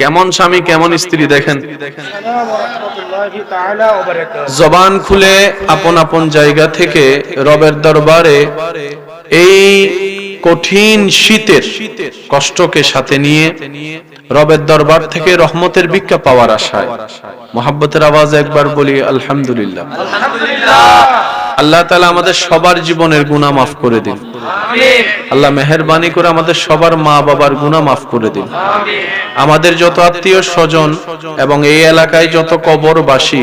কেমন স্বামী, কেমন স্ত্রী দেখেন। জবান খুলে আপন আপন জায়গা থেকে রবের দরবারে এই কঠিন শীতের কষ্টকে সাথে নিয়ে রবের দরবার থেকে রহমতের ভিক্ষা পাওয়ার আশায়। মোহাব্বতের আওয়াজ একবার বলি, আলহামদুলিল্লাহ। আল্লাহ তাআলা আমাদের সবার জীবনের গুনাহ মাফ করে দিন। আল্লাহ মেহেরবানি করে আমাদের সবার মা বাবার গুনাহ মাফ করে দিন। আমাদের যত আত্মীয় স্বজন এবং এই এলাকায় যত কবরবাসী,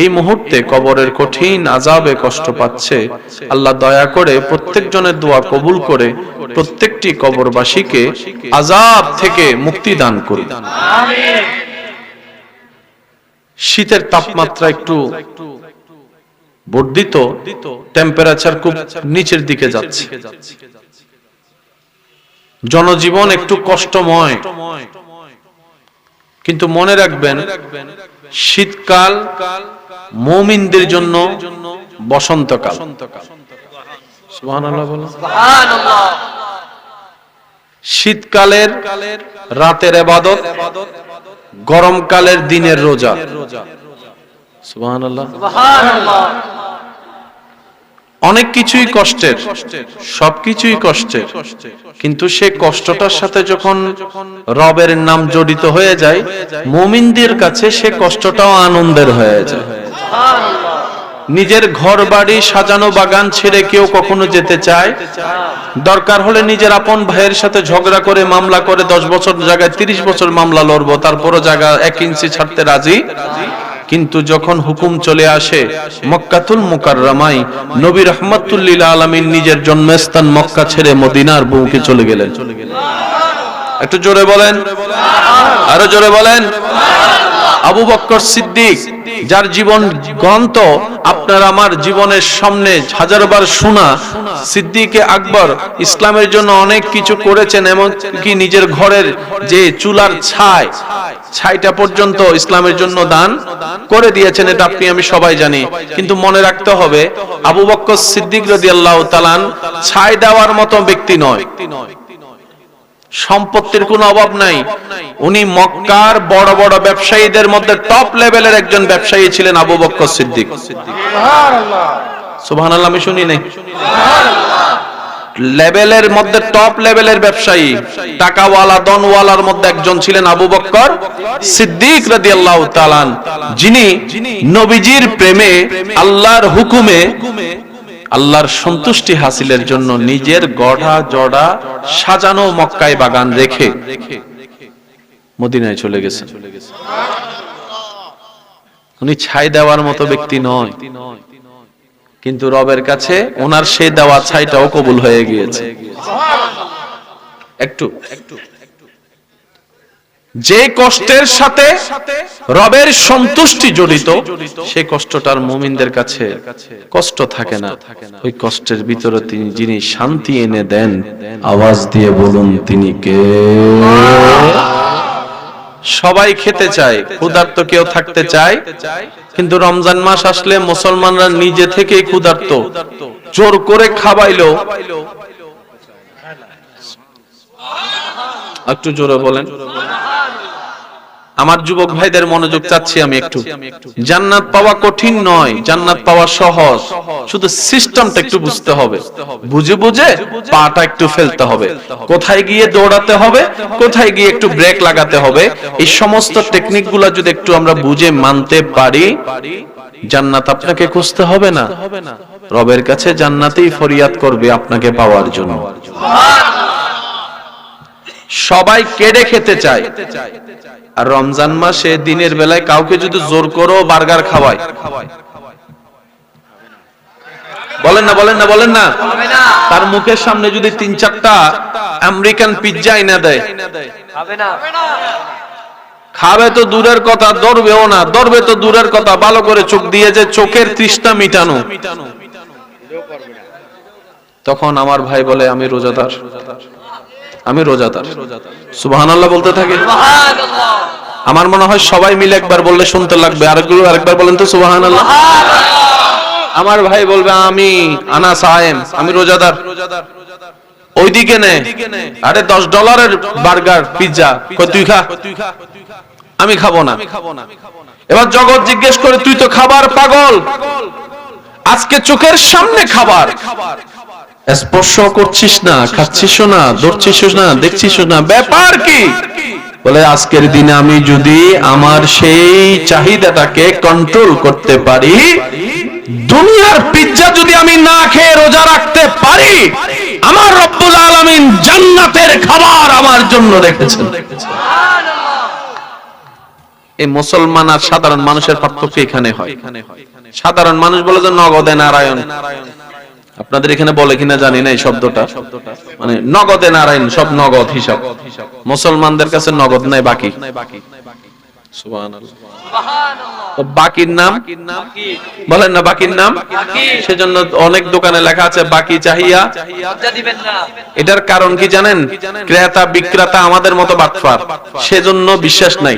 এই মুহূর্তে কবরের কঠিন আজাবে কষ্ট পাচ্ছে। আল্লাহ দয়া করে প্রত্যেকজনের দোয়া কবুল করে প্রত্যেকটি কবরবাসীকে আজাব থেকে মুক্তি দান করুন। শীতের তাপমাত্রা একটু বর্ধিত টেম্পারেচার খুব নিচের দিকে যাচ্ছে। জনজীবন একটু কষ্টময়। কিন্তু মনে রাখবেন শীতকাল মৌমিনদের জন্য বসন্তকাল। শীতকালের রাতের এবাদত গরমকালের দিনের রোজা। অনেক কিছুই কষ্টের সবকিছুই কষ্টের। কিন্তু সে কষ্টটার সাথে যখন রবের নাম জড়িত হয়ে যায়, মুমিনদের কাছে সে কষ্টটাও আনন্দের হয়ে যায়। নিজের ঘর বাড়ি সাজানো বাগান ছেড়ে কেউ কখনো যেতে চায়। দরকার হলে নিজের আপন ভাইয়ের সাথে ঝগড়া করে মামলা করে দশ বছর জায়গায় তিরিশ বছর মামলা লড়বো, তারপরও জায়গা এক ইঞ্চি ছাড়তে রাজি? কিন্তু যখন হুকুম চলে আসে, মক্কাতুল মুকাররামাই নবী রহমাতুল্লিল আলমিন নিজের জন্মস্থান মক্কা ছেড়ে মদিনার বউকে চলে গেলেন। একটু জোরে বলেন। আরও জোরে বলেন। আবু বক্কর সিদ্দিক, যার জীবন গ্রন্থ আপনার আমার জীবনের সামনে হাজারবার শোনা, সিদ্দিকে আকবর ইসলামের জন্য অনেক কিছু করেছেন এমন কি নিজের ঘরের যে চুলার ছাই, ছাইটা পর্যন্ত ইসলামের জন্য দান করে দিয়েছেন, এটা আপনি, আমি সবাই জানি। কিন্তু মনে রাখতে হবে, আবু বক্কর সিদ্দিক রাদিয়াল্লাহু তালান ছাই দেওয়ার মতো ব্যক্তি নয়। সম্পত্তির কোনো অভাব নাই। উনি মক্কার বড় বড় ব্যবসায়ীদের মধ্যে টপ লেভেলের একজন ব্যবসায়ী ছিলেন আবু বক্কর সিদ্দিক। সুবহানাল্লাহ, আমি শুনি নাই। লেভেলের মধ্যে টপ লেভেলের ব্যবসায়ী, টাকাওয়ালা, দনওয়ালার মধ্যে একজন ছিলেন আবু বক্কর সিদ্দিক আল্লাহ তালান যিনি নবীজির প্রেমে, আল্লাহর হুকুমে আল্লাহর সন্তুষ্টি হাসিলের জন্য নিজের গড়া জড়া সাজানো মক্কায় বাগান রেখে মদিনায় চলে গেছেন উনি ছাই দেওয়ার মতো ব্যক্তি নয়, কিন্তু রবের কাছে ওনার সেই দেওয়া ছাইটাও কবুল হয়ে গিয়েছে। একটু যে কষ্টের সাথে রবের সন্তুষ্টি জড়িত সেই কষ্টটার মুমিনদের কাছে কষ্ট থাকে না। ওই কষ্টের ভিতরে তিনি যিনি শান্তি এনে দেন, আওয়াজ দিয়ে বলুন, তিনি কে? সবাই খেতে চায়, ক্ষুধার্ত কেউ থাকতে চায়, কিন্তু রমজান মাস আসলে মুসলমানরা নিজে থেকেই ক্ষুধার্ত। জোর করে খাবাইলো। একটু জোরে বলেন। আমার যুবক ভাইদের মনোযোগ চাচ্ছি আমি একটু। জান্নাত পাওয়া কঠিন নয় জান্নাত পাওয়া সহজ। শুধু সিস্টেমটা একটু বুঝতে হবে। বুঝে বুঝে পাটা একটু ফেলতে হবে। কোথায় গিয়ে দৌড়াতে হবে কোথায় গিয়ে একটু ব্রেক লাগাতে হবে এই সমস্ত টেকনিকগুলা যদি একটু আমরা বুঝে মানতে পারি জান্নাত আপনাকে খুঁজতে হবে না। রবের কাছে জান্নাতেই ফরিয়াদ করবে আপনাকে পাওয়ার জন্য। সবাই কেড়ে খেতে চায়। আর রমজান মাসে দিনের বেলায় কাউকে যদি জোর করো বার্গার খাওয়ায়। বলেন না বলেন না বলেন না। তার মুখের সামনে যদি তিন চারটা আমেরিকান পিৎজা এনে দেয়। খাবে তো দূরের কথা দরবেও না। দরবে তো দূরের কথা ভালো করে চোখ দিয়ে যে চোখের তৃষ্ণা মিটানো। তখন আমার ভাই বলে আমি রোজাদার। আমি রোজাদার সুবহানাল্লাহ বলতে থাকে? আমার মনে হয় সবাই মিলে একবার বললে শুনতে লাগবে। আরেকগুলো আরেকবার বলেন তো সুবহানাল্লাহ। আমার ভাই বলবে আমি আনা সায়েম আমি রোজাদার ওইদিকে নে। আরে দশ ডলারের বার্গার পিৎজা তুই খা? আমি খাব না। এবার জগৎ জিজ্ঞেস করে তুই তো খাবার পাগল? আজকে চোখের সামনে খাবার। স্পর্শ করছিস না খাচ্ছিস না ধরছিস না দেখছিস না, ব্যাপার কি? বলে, আজকের দিনে আমি যদি আমার সেই চাহিদাটাকে কন্ট্রোল করতে পারি, দুনিয়ার পিজ্জা যদি আমি না খেয়ে রোজা রাখতে পারি, আমার রব্বুল আলামিন জান্নাতের খাবার আমার জন্য রেখেছেন। এই মুসলমান আর সাধারণ মানুষের পার্থক্য এখানে হয়। সাধারণ মানুষ বলে যে নগদে নারায়ণ। আপনাদের এখানে বলে কিনা জানি না এই শব্দটা। মানে নগদে নারায়ণ, সব নগদ হিসাব। মুসলমানদের কাছে নগদ নাই, বাকি। বাকির নাম? বলেন না বাকির নাম। সেজন্য অনেক দোকানে লেখা আছে বাকি চাহিয়া। লজ্জা দিবেন না। এটার কারণ কি জানেন? ক্রেতা বিক্রেতা আমাদের মতো বাটফার। সেজন্য বিশ্বাস নাই।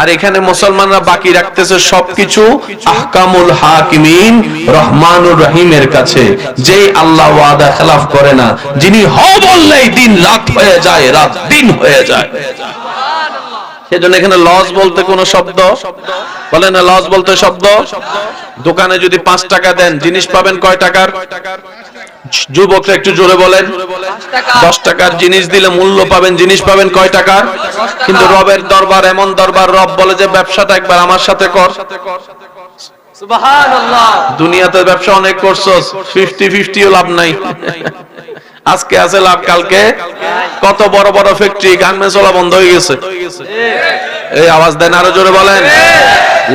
আর এখানে মুসলমানরা বাকি রাখতেছে সবকিছু আহকামুল হাকিমিন রহমানুর রহিমের কাছে। যে আল্লাহ ওয়াদা খেলাফ করে না যিনি হ বললেই দিন রাত হয়ে যায় রাত দিন হয়ে যায়। সেজন্য এখানে লস বলতে কোন শব্দ? বলে না লস বলতে শব্দ? দোকানে যদি পাঁচ টাকা দেন জিনিস পাবেন কয় টাকার? যুবকরা একটু জোরে বলেন। দশ টাকার জিনিস দিলে মূল্য পাবেন জিনিস পাবেন কয় টাকার? কিন্তু রবের দরবার এমন দরবার রব বলে যে ব্যবসাটা একবার আমার সাথে কর। দুনিয়াতে ব্যবসা অনেক করছস ফিফটি ফিফটিও লাভ নাই। আজকে আছে লাভ, কালকে? কত বড় বড় ফ্যাক্টরি গার্মেন্টস ওলা বন্ধ হয়ে গেছে। এই আওয়াজ দেন আরও জোরে বলেন।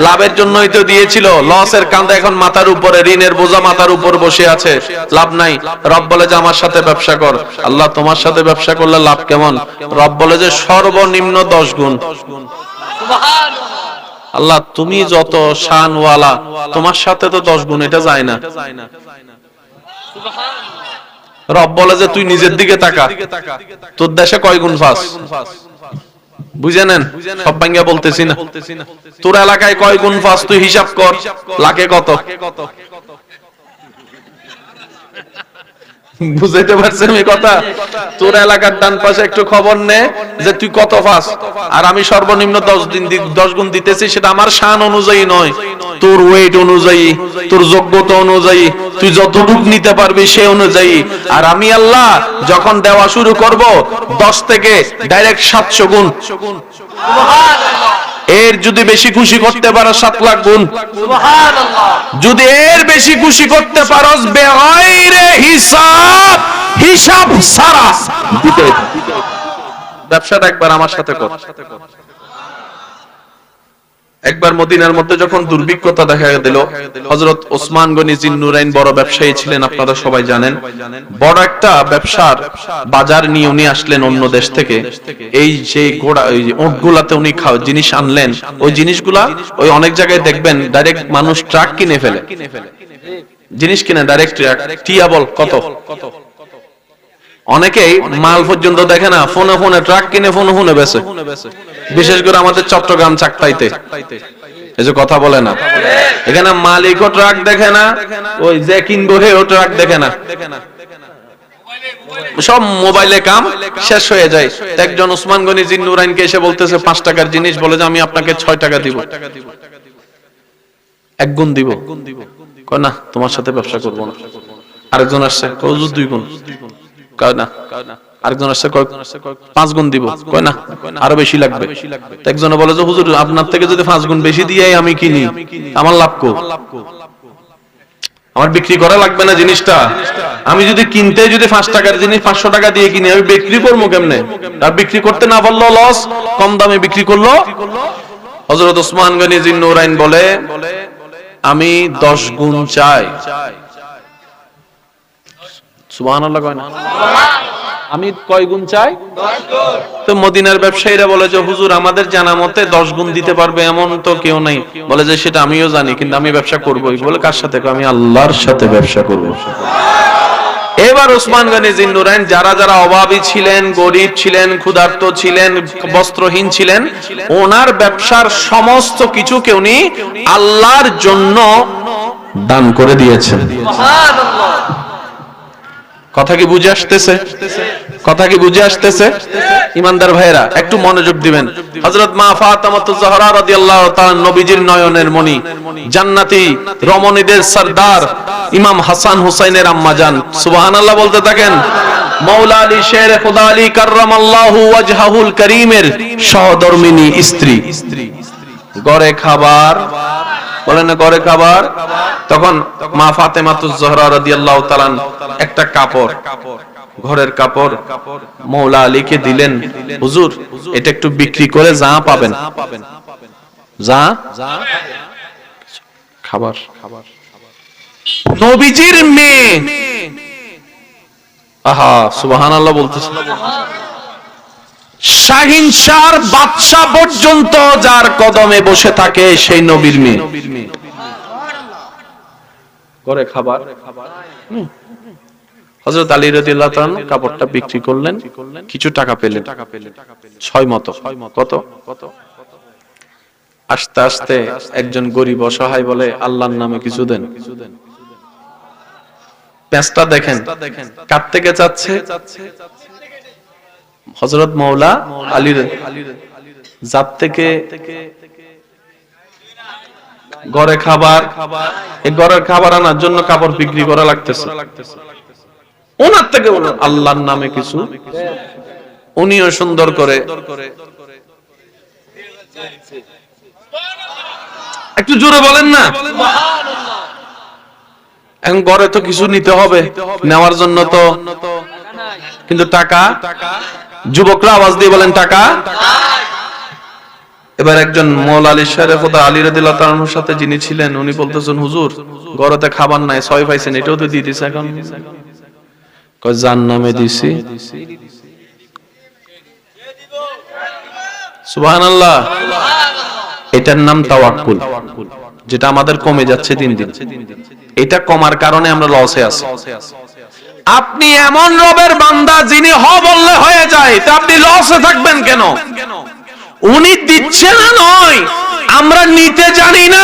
লাভের জন্যই তো দিয়েছিল। লসের কান্দা এখন মাথার উপরে, ঋণের বোঝা মাথার উপর বসে আছে। লাভ নাই। রব বলে যে আমার সাথে ব্যবসা কর। আল্লাহ তোমার সাথে ব্যবসা করলে লাভ কেমন? রব বলে যে সর্বনিম্ন দশ গুণ। আল্লাহ, তুমি যত শানওয়ালা, তোমার সাথে তো দশ গুণ, এটা যায় না। রব বলে যে তুই নিজের দিকে তাকা। তোর দেশে কয় গুণ ফাঁস? বুঝে নেন? সব ভাঙ্গিয়া বলতেছি না। তোর এলাকায় কয় গুণ ফাঁস তুই হিসাব কর? লাখে কত? বুঝাইতে পারছেন এই কথা? তোর এলাকার ডান পাশে একটু খবর নে যে তুই কত ফাস? আর আমি সর্বনিম্ন দশ দিন দশ গুণ দিতেছি সেটা আমার শান অনুযায়ী নয়। তোর ওয়েট অনুযায়ী তোর যোগ্যতা অনুযায়ী তুই যতটুক নিতে পারবি সে অনুযায়ী। আর আমি আল্লাহ যখন দেওয়া শুরু করব দশ থেকে ডাইরেক্ট সাতশো গুণ। এর যদি বেশি খুশি করতে পারো সাত লাখ গুণ। যদি এর বেশি খুশি করতে পারো হিসাব হিসাব সারা ব্যবসাটা একবার আমার সাথে কর। একবার মদিনার মধ্যে যখন দুর্ভিক্ষতা দেখা দিল, হযরত ওসমান গনি জিন্নুরাইন বড় ব্যবসায়ী ছিলেন, আপনারা সবাই জানেন। বড় একটা ব্যবসার বাজার নিয়ে উনি আসলেন অন্য দেশ থেকে। এই যে ঘোড়া এই যে ওটগুলাতে উনি জিনিস আনলেন, ওই জিনিসগুলা ওই অনেক জায়গায় দেখবেন ডাইরেক্ট মানুষ ট্রাক কিনে ফেলে। জিনিস কিনে ডাইরেক্ট ট্রাক টিয়া বল, কত? অনেকেই মাল পর্যন্ত দেখে না ফোনে ফোনে ট্রাক কিনে ফোনে ফোনে বেছে বিশেষ করে আমাদের চট্টগ্রাম চাকতাইতে এই যে কথা বলে না। এখানে মালিকও ট্রাক দেখে না ওই যে কিনবো হেও ট্রাক দেখে না। সব মোবাইলে কাম শেষ হয়ে যায়। একজন ওসমান গনি জিন্নুরাইনকে এসে বলতেছে পাঁচ টাকার জিনিস বলে যে আমি আপনাকে ছয় টাকা দিব। এক গুণ দিব। না তোমার সাথে ব্যবসা করব না। আরেকজন আসছে দুই গুণ। কয় না? আরেকজন আসছে পাঁচ গুণ দিব। কয় না? আরও বেশি লাগবে। একজনে বলে যে, হুজুর, আপনার থেকে যদি পাঁচ গুণ বেশি দিয়ে আমি কিনি, আমার লাভ কো? আমার বিক্রি করা লাগবে না জিনিসটা। আমি যদি কিনতে যদি পাঁচ টাকার জিনিস, পাঁচশো টাকা দিয়ে কিনি, আমি বিক্রি করব কেমনে? আর বিক্রি করতে না পারল লস কম দামে বিক্রি করল? হজরত ওসমান গনি জিন্নুরাইন বলে, আমি দশ গুণ চাই। সুবহানাল্লাহ কয় না? আমি কয় গুণ চাই? তো মদিনার ব্যবসায়ীরা বলে যে হুজুর আমাদের জানা মতে দশ গুণ দিতে পারবে এমন তো কেউ নাই। বলে যে সেটা আমিও জানি কিন্তু আমি ব্যবসা করবোই। বলে কার সাথে? আমি আল্লাহর সাথে ব্যবসা করব। এবার ওসমান গনি জিন্নুরাইন যারা যারা অভাবী ছিলেন গরিব ছিলেন ক্ষুধার্ত ছিলেন বস্ত্রহীন ছিলেন ওনার ব্যবসার সমস্ত কিছুকে উনি আল্লাহর জন্য দান করে দিয়েছেন। কথা কি বুঝে আসতেছে? কথা কি বুঝে আসতেছে? ইমানদার ভাইরা একটু মনোযোগ দিবেন। হযরত মা ফাতেমাতু জাহরা রাদিয়াল্লাহু তাআলা নবীজির নয়নের মণি, জান্নাতি রমণীদের সরদার ইমাম হাসান হুসাইনের আম্মা জান। সুবহানাল্লাহ বলতে থাকেন, মাওলা আলী শের খুদা আলী কাররামাল্লাহু ওয়াজহাহুল করিমের সহধর্মিনী স্ত্রী। গড়ে খাবার বলেন না গড়ে খাবার? তখন মা ফাতেমাতুজ জহরা রাদিয়াল্লাহু তাআলা একটা কাপড়, ঘরের কাপড় মৌলা আলীকে দিলেন। হুজুর, এটা একটু বিক্রি করে যা পাবেন। যা? খাবার। নবীজির মেয়ে। আহা, সুবহানাল্লাহ বলতেছে। শাহিন শাহর বাদশা পর্যন্ত যার কদমে বসে থাকে সেই নবীর মেয়ে। করে খাবার। হযরত আলী রাদিয়াল্লাহু তাআলা কাপড়টা বিক্রি করলেন। কিছু টাকা পেলেন। ছয় মতো। কত? আস্তে আস্তে একজন গরিব অসহায় বলে, আল্লাহর নামে কিছু দেন। পেঁচটা দেখেন কার থেকে চাচ্ছে? হজরত মৌলা আলীর জাত থেকে ঘরে খাবার, এই ঘরের খাবার আনার জন্য কাপড় বিক্রি করা লাগতেছে। ওনার থেকে আল্লাহর নামে কিছু। উনিও সুন্দর করে। একটু জোরে বলেন না। এখন ঘরে তো কিছু নিতে হবে, নেওয়ার জন্য তো। কিন্তু টাকা? যুবকরা আওয়াজ দিয়ে বলেন, টাকা? এবার একজন মৌল আলী খোদা আলী রাদিল্লাহ তাআলার সাথে যিনি ছিলেন, উনি বলতেছেন, হুজুর, ঘরেতে খাবার নাই, ছয় পাইছেন, এটাও তো দিয়ে দিছে এখন। জান নামে দিছি। এটার নাম তাওয়াক্কুল, যেটা আমাদের কমে যাচ্ছে দিন দিন। এটা কমার কারণে আমরা লসে আছি। আপনি এমন রবের বান্দা যিনি হ বললে হয়ে যায়, তা আপনি লসে থাকবেন কেন? উনি দিচ্ছে না নয়। আমরা নিতে জানি না,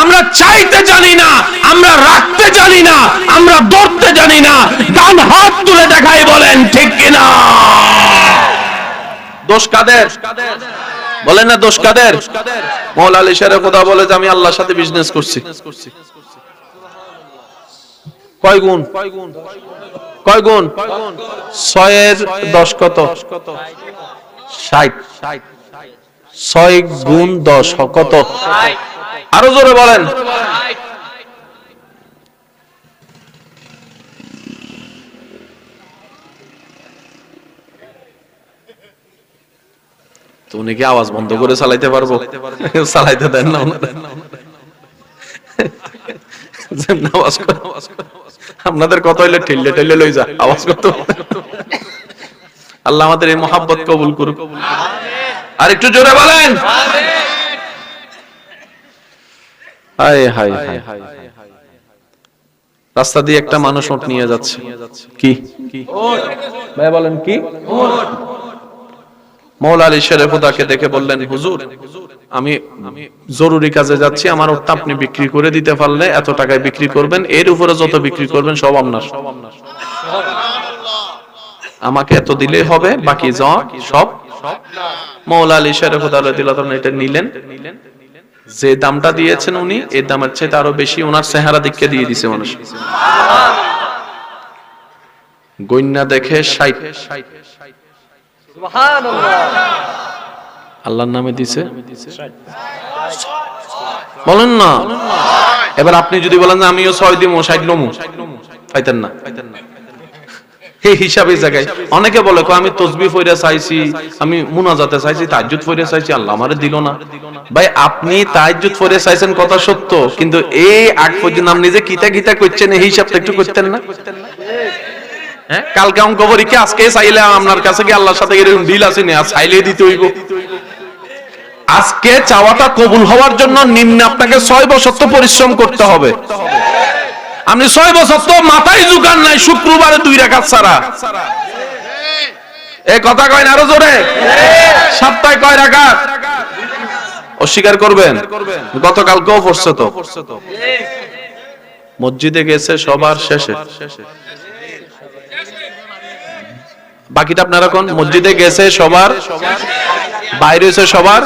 আমরা চাইতে জানি না, আমরা রাখতে জানি না, আমরা ধরতে জানি না। ডান হাত তুলে দেখাই বলেন, ঠিক কিনা? দোষ কাদের? বলেন না দোষ কাদের? মৌলা আলী শেরের কথা বলে যে আমি আল্লাহর সাথে বিজনেস করছি। কয় গুণ? কয় গুণ? ছয়ের দশ কত? ষাট। ছয় গুণ দশ কত? আরও জোরে বলেন। উনি কি আওয়াজ বন্ধ করে চালাইতে পারব? চালাইতে দেন না। যেমন আওয়াজ আপনাদের কত হইলে ঠেললে ঠেললে লই যা আওয়াজ করতে আল্লাহ আমাদের এই মোহাব্বত কবুল করুক। আর একটু জোরে বলেন। রাস্তা দিয়ে একটা মানুষ ওট নিয়ে যাচ্ছে। কি? ভাই বলেন কি? মৌলা আলী শরীফুদাকে দেখে বললেন হুজুর আমি জরুরি কাজে যাচ্ছি, আমার ওটা আপনি বিক্রি করে দিতে পারলে এত টাকায় বিক্রি করবেন, এর উপরে যত বিক্রি করবেন সব আপনার। আমাকে এত দিলেই হবে, বাকি যা সব। মৌলা আলী তাআলা এটা নিলেন। যে দামটা দিয়েছেন উনি এই দামের চেয়ে আরও বেশি ওনার চেহারা দিকে দিয়ে দিছে মানুষ। গন্যা দেখে ষাট। আল্লাহর নামে দিছে? বলেন না। এবার আপনি যদি বলেন যে আমিও ছয় দিমো ষাট লমু পাইতেন না। এই হিসাবে জায়গায়। অনেকে বলে আমি তসবি ফইরা চাইছি আমি মুনাজাতে চাইছি তাজ্জুদ ফইরা চাইছি আল্লাহ আমারে দিল না। ভাই আপনি তাজ্জুদ ফইরা চাইছেন কথা সত্য কিন্তু এই আগ পর্যন্ত আপনি যে কিতা কিতা করছেন এই হিসাবটা একটু করতেন না? হ্যাঁ কালকে অঙ্ক পরীক্ষা আজকে চাইলে আপনার কাছে কি আল্লাহর সাথে এরকম ডিল আছে না চাইলে দিতে হইব। আজকে চাওয়াটা কবুল হওয়ার জন্য নিম্নে আপনাকে ছয় বছর তো পরিশ্রম করতে হবে। আপনি ছয় বছর তো মাথায় জুকান নাই, শুক্রবারে দুই রেখাত ছাড়া। এ কথা কয় না আরও জোরে? সপ্তাহে কয় রাখাত অস্বীকার করবেন? গতকালকেও পড়ছে তো? মসজিদে গেছে সবার শেষে। বাকিটা আপনারা কোন? মসজিদে গেছে সবার? বাইরে হয়েছে সবার?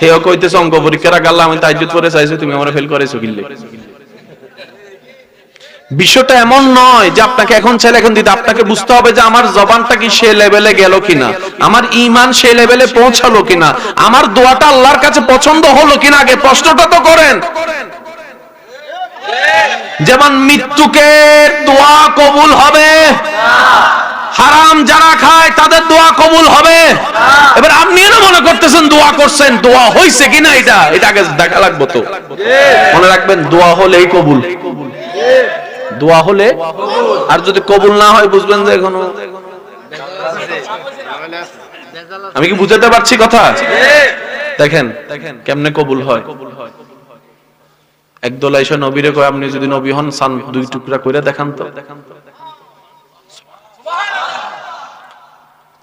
হেও কইতেছে অঙ্ক পরীক্ষার আগে আমি তাইজুদ করে চাইছি, তুমি আমার ফেল করেছ কিনলে। বিষয়টা এমন নয় যে আপনাকে এখন ছেলে এখন দিতে, আপনাকে বুঝতে হবে যে আমার জবানটা কি সে লেভেলে গেল কিনা, আমার ইমান সে লেভেলে পৌঁছালো কিনা, আমার দোয়াটা আল্লাহর কাছে পছন্দ হলো কিনা আগে প্রশ্নটা তো করেন। যেমন মৃত্যুকে দোয়া কবুল হবে। হারাম যারা খায় তাদের দোয়া কবুল হবে। এবার আপনি না মনে করতেছেন দোয়া করছেন দোয়া হইছে কিনা এটা? এটা আগে দেখা লাগবে তো। মনে রাখবেন দোয়া হলেই কবুল। দোয়া হলে আর যদি কবুল না হয় বুঝবেন যে এখনও আমি কি বুঝাতে পারছি কথা? দেখেন দেখেন কেমনে কবুল হয়। একদল এসে নবীরে কয় আপনি যদি নবী হন সান দুই টুকরা করে দেখান তো।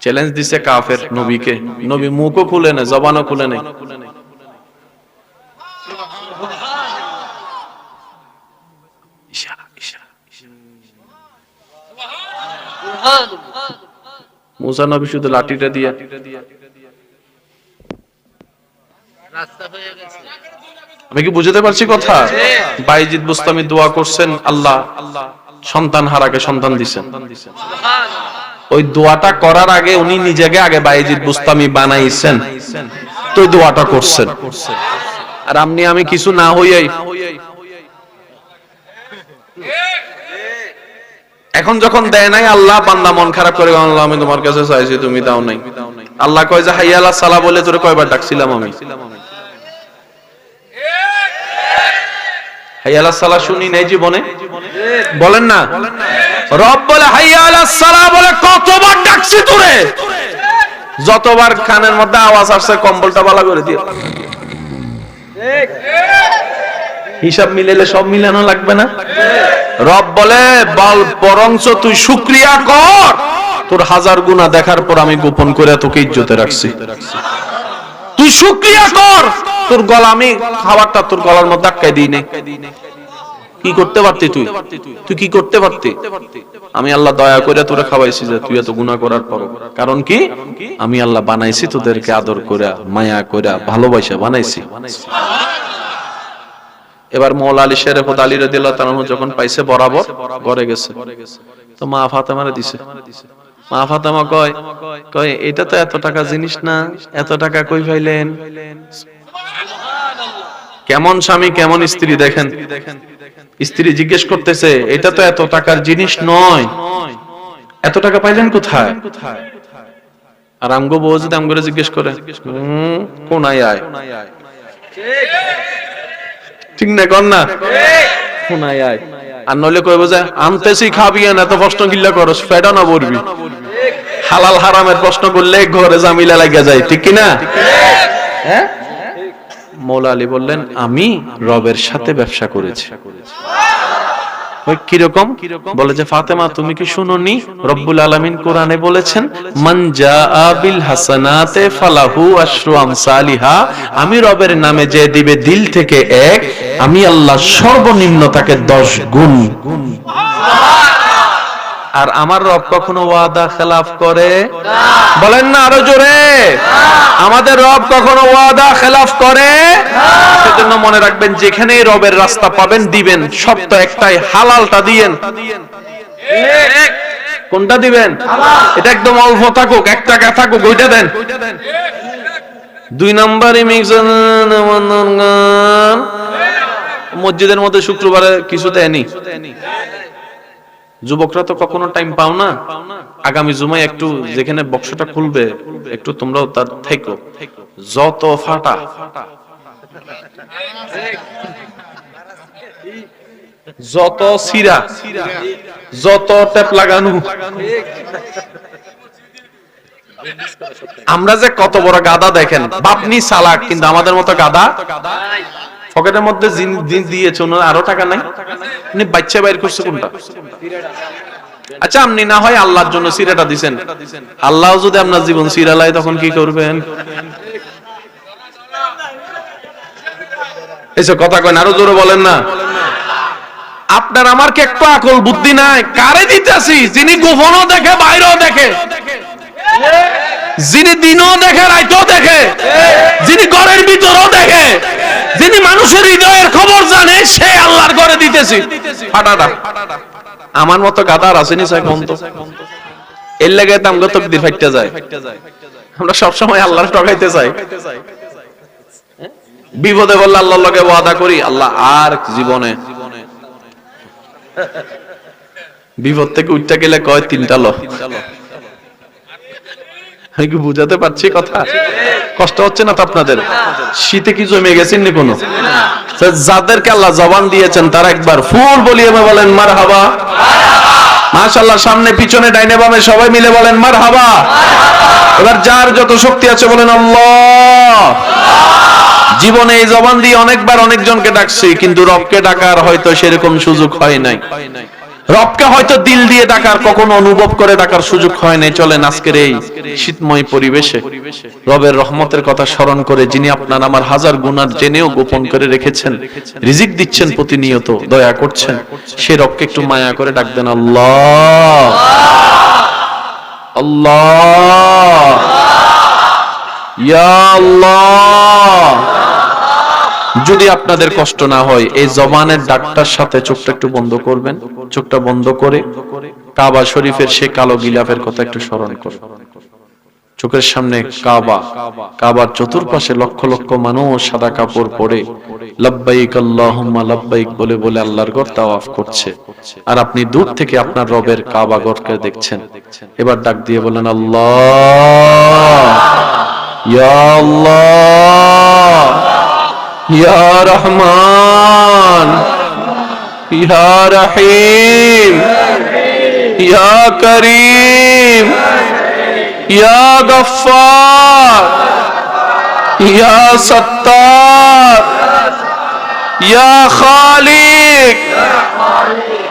চ্যালেঞ্জ দিছে কাফের নবীকে। নবী মুখও খুলে না জবানও খুলে নেই। মুসা নবী শুধু লাঠিটা দিয়ে। আমি কি বুঝতে পারছি কথা? বাইজিদ বুস্তামি দোয়া করছেন, আল্লাহ সন্তান হারাকে সন্তান দিছেন। ওই দোয়াটা করার আগে উনি নিজেকে আগে বাইজিদ বুস্তামি বানাইছেন। তো দোয়াটা করছেন। আর আপনি, আমি কিছু না হইয়াই। এখন যখন দেয় নাই, আল্লাহ বান্দা মন খারাপ করে আল্লাহ, আমি তোমার কাছে চাইছি, তুমি দাও নাই। আল্লাহ কয়, যে হাইয়া সালা বলে তোরে কয়বার ডাকছিলাম আমি? হাইয়া সালা শুনি নাই জীবনে? বলেন না। রব বলে যতবার কানের মধ্যে আওয়াজ আসছে, কম্বলটা বালা করে হিসাব মিলাইলে সব মিলানো লাগবে না? রব বলে, বল, বরঞ্চ তুই শুক্রিয়া কর। তোর হাজার গুণা দেখার পর আমি গোপন করে তোকে ইজ্জতে রাখছি। তুই শুক্রিয়া কর। তোর গলা, আমি খাবারটা তোর গলার মধ্যে আটকাই দিই নাই। কি করতে পারতি তুই? তুই কি করতে পারতি? আমি আল্লাহ দয়া করে তোরে খাওয়াইছি যে তুই এত গুনাহ করার পর কারণ কি? আমি আল্লাহ বানাইছি তোদেরকে আদর করে মায়া করে ভালোবাসা বানাইছি। এবার মৌলা আলী শেরে খোদ আলী রদিল্লাহ তাআলা যখন পাইছে বরাবর, ঘরে গেছে। তো মা ফাতেমারে দিছে। মা ফাতেমা কয় কয়, এটা তো এত টাকা জিনিস না, এত টাকা কই পাইলেন? কেমন স্বামী, কেমন স্ত্রী দেখেন। স্ত্রী জিজ্ঞেস করতেছে, এটা তো এত টাকার জিনিস নয়। এত টাকা পাইলেন কোথায়? আর আমগো বউ যদি আমগরে জিজ্ঞেস করে আয়? ঠিক না কর না? কোনায় আয়। আর নইলে কইব যে, আনতেছি, খাবি না এত প্রশ্ন গিল্লা করস, ফেডা না বলবি? হালাল হারামের প্রশ্ন করলে ঘরে জামিলা লাগিয়া যায়, ঠিক কি না হ্যাঁ? মৌলা আলী বললেন, আমি রবের সাথে ব্যবসা করেছি। কীরকম? বলে যে, ফাতেমা, তুমি কি শুনোনি? রব্বুল আলামিন কোরআনে বলেছেন, মান জাআ বিল হাসানাতে ফালাহু আশরু আমসালিহা। আমি রবের নামে যে দিবে দিল থেকে এক, আমি আল্লাহ সর্বনিম্ন তাকে 10 গুণ। আর আমার রব কখনো ওয়াদা খেলাফ করে বলেন না আরও জোরে। আমাদের রব কখনো ওয়াদা খেলাফ করে? সেজন্য মনে রাখবেন যেখানেই রবের রাস্তা পাবেন দিবেন। শর্ত একটাই হালালটা দিয়েন। কোনটা দিবেন? এটা একদম অল্প থাকুক এক টাকা থাকুক ওইটা দেন। দুই নম্বর মসজিদের মধ্যে শুক্রবারে কিছু দেয়নি যুবকরা তো কখনো টাইম পাও না। আগামী জুমায় একটু যেখানে বক্সটা খুলবে, একটু তোমরাও তার থেকো। যত ফাটা। যত সিরা, যত টেপ লাগানো। আমরা যে কত বড় গাদা দেখেন, বাপনি সালাক, কিন্তু আমাদের মতো গাদা পকেটের মধ্যে দিয়েছে ওনার আরও টাকা নাই? উনি বাচ্চা বাইর করছে কোনটা? আচ্ছা আপনি না হয় আল্লাহর জন্য সিরাটা দিছেন। আল্লাহ যদি আপনার জীবন সিরালাই তখন কি করবেন? কথা কয় আরও জোরে বলেন না। আপনার আমার কি একটু আকল বুদ্ধি নাই? কারে দিতেছি? যিনি গোপনও দেখে বাইরেও দেখে। যিনি দিনও দেখে রাইতেও দেখে। যিনি ঘরের ভিতরেও দেখে। যিনি মানুষের হৃদয়ের খবর জানে, সে আল্লাহর ঘরে দিতেছি। ফাটাটা। আমার মতো গাদার আসেনি সাই কম তো এর লেগে তো আমগো তকদির ফাইটতে যায়। আমরা সব সময় আল্লাহর ঠকাইতে চাই। বিপদে বললে আল্লাহর লগে ওয়াদা করি, আল্লাহ আর জীবনে। বিপদ থেকে উঠতে গেলে কয় তিনটা লো? কি বুঝাতে পারছি কথা? কষ্ট হচ্ছে না তো আপনাদের? শীতে কি জমে গেছেন নি কোনো? যাদেরকে আল্লাহ জবান দিয়েছেন, তারা একবার ফুল বলিয়ে বলেন মার হাবা সামনে, পিছনে, ডাইনে, বামে, সবাই মিলে বলেন মার হাবা এবার যার যত শক্তি আছে বলেন, আল্লাহ। জীবনে এই জবান দিয়ে অনেকবার অনেকজনকে ডাকছি, কিন্তু রবকে ডাকার হয়তো সেরকম সুযোগ হয় নাই। রবকে হয়তো দিল দিয়ে ডাকার কখনো অনুভব করে ডাকার সুযোগ হয় নাই চলেন আজকের এই শীতময় পরিবেশে। রবের রহমতের কথা স্মরণ করে যিনি আপনার আমার হাজার গুণার জেনেও গোপন করে রেখেছেন রিজিক দিচ্ছেন প্রতিনিয়ত দয়া করছেন। সে রবকে একটু মায়া করে ডাক দেন আল্লাহ। আল্লাহ। ইয়া আল্লাহ। যদি আপনাদের কষ্ট না হয়, এই জবানের ডাকটার সাথে চোখটা একটু বন্ধ করবেন। চোখটা বন্ধ করে কাবা শরীফের সে কালো গিলাফের কথা একটু স্মরণ করুন। চোখের সামনে কাবা, কাবার চতুর্পাশে লক্ষ লক্ষ মানুষ সাদা কাপড় পরে লাব্বাইক আল্লাহুম্মা, লাব্বাইক বলে বলে আল্লাহর ঘর তাওয়াফ করছে। আর আপনি দূর থেকে আপনার রবের কাবা ঘরকে দেখছেন। এবার ডাক দিয়ে বলেন, আল্লাহ ইয়া আল্লাহ ইয়া রহমান ইয়া রহিম। ইয়া করিম। ইয়া গফফার। ইয়া সত্তার। ইয়া খালিক।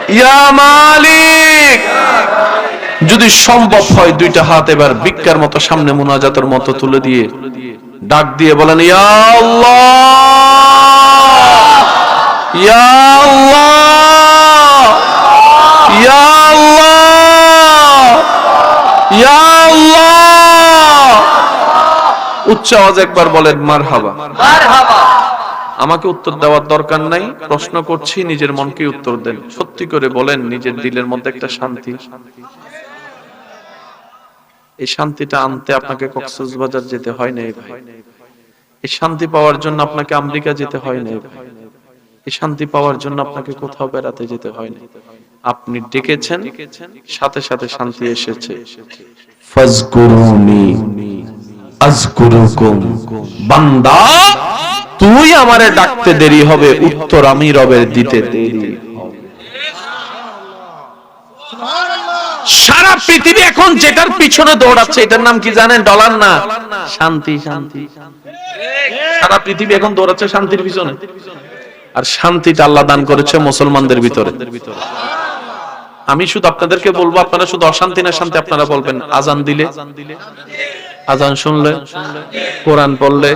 ইয়া মালিক। যদি সম্ভব হয় দুইটা হাত এবার ভিক্ষার মতো সামনে মোনাজাতের মতো তুলে দিয়ে ডাক দিয়ে বলেন, ইয়া আল্লাহ! ইয়া আল্লাহ! ইয়া আল্লাহ ইয়া আল্লাহ উচ্চ আওয়াজ একবার বলেন মারহাবা। মারহাবা। আমাকে উত্তর দেওয়ার দরকার নাই প্রশ্ন করছি নিজের মনকে উত্তর দেন। সত্যি করে বলেন নিজের দিলের মধ্যে একটা শান্তি। এই শান্তিটা আনতে আপনাকে কক্সবাজার যেতে হয় নাই ভাই। এই শান্তি পাওয়ার জন্য আপনাকে আমেরিকা যেতে হয় নাই ভাই। এই শান্তি পাওয়ার জন্য আপনাকে কোথাও বেড়াতে যেতে হয় না আপনি ডেকেছেন, সাথে সাথে শান্তি এসেছে। বান্দা, তুই আমারে ডাকতে দেরি হবে, উত্তর আমি রবের দিতে দেরি সারা পৃথিবী এখন যেটার পিছনে দৌড়াচ্ছে, এটার নাম কি জানেন? ডলার না? শান্তি শান্তি। সারা পৃথিবী এখন দৌড়াচ্ছে শান্তির পিছনে। আর শান্তিটা আল্লাহ দান করেছে মুসলমানদের ভিতরে। আমি শুধু আপনাদেরকে বলব, আপনারা শুধু অশান্তি না শান্তি আপনারা বলবেন। আজান দিলে? আজান শুনলে? কোরআন পড়লে?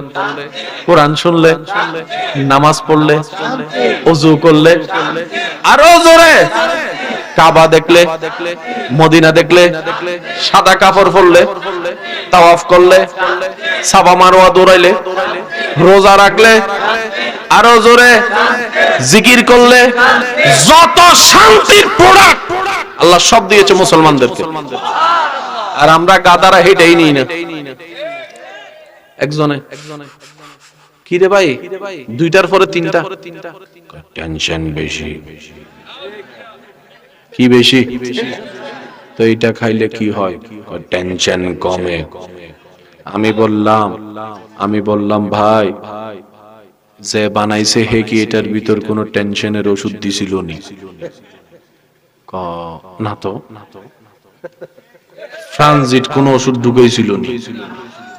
কোরআন শুনলে? নামাজ পড়লে? অজু করলে? আরও জোরে! কাবা দেখলে মদিনা দেখলে সাদা কাপড় পরলে তাওয়াফ করলে সাবা মারোয়া দৌড়াইলে রোজা রাখলে আরও জোরে জিকির করলে যত শান্তির প্রোডাক্ট আল্লাহ সব দিয়েছে মুসলমানদেরকে। আর আমরা গাদারা হেঁটেই নিই না। একজনে কি রে ভাই? দুইটার পরে তিনটা। টেনশন বেশি। কি বেশি? তো এইটা খাইলে কি হয়? টেনশন কমে। আমি বললাম আমি বললাম, ভাই, যে বানাইছে হে কি এটার ভিতর কোনো টেনশনের ওষুধ দিছিল নি তো। ট্রানজিট কোনো ওষুধ ঢুকাইছিল নি।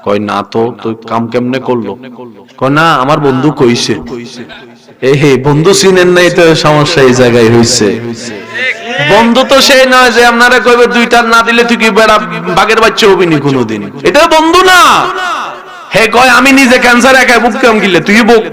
কয়, না তো। তো কাম কেমনে করল? কয়, না, আমার বন্ধু কইছে। এ হে, বন্ধু চিনেন নাই তো সমস্যা এই জায়গায় হইছে। বন্ধু তো সেই নয় যে আপনারা কইবে দুইটা না দিলে তুই কি বেড়া বাঘের বাচ্চা হবি নি কোনোদিন? এটা বন্ধু না। হে কয়, আমি নিজে ক্যান্সার একা বুক কাম গিলে, তুই বুক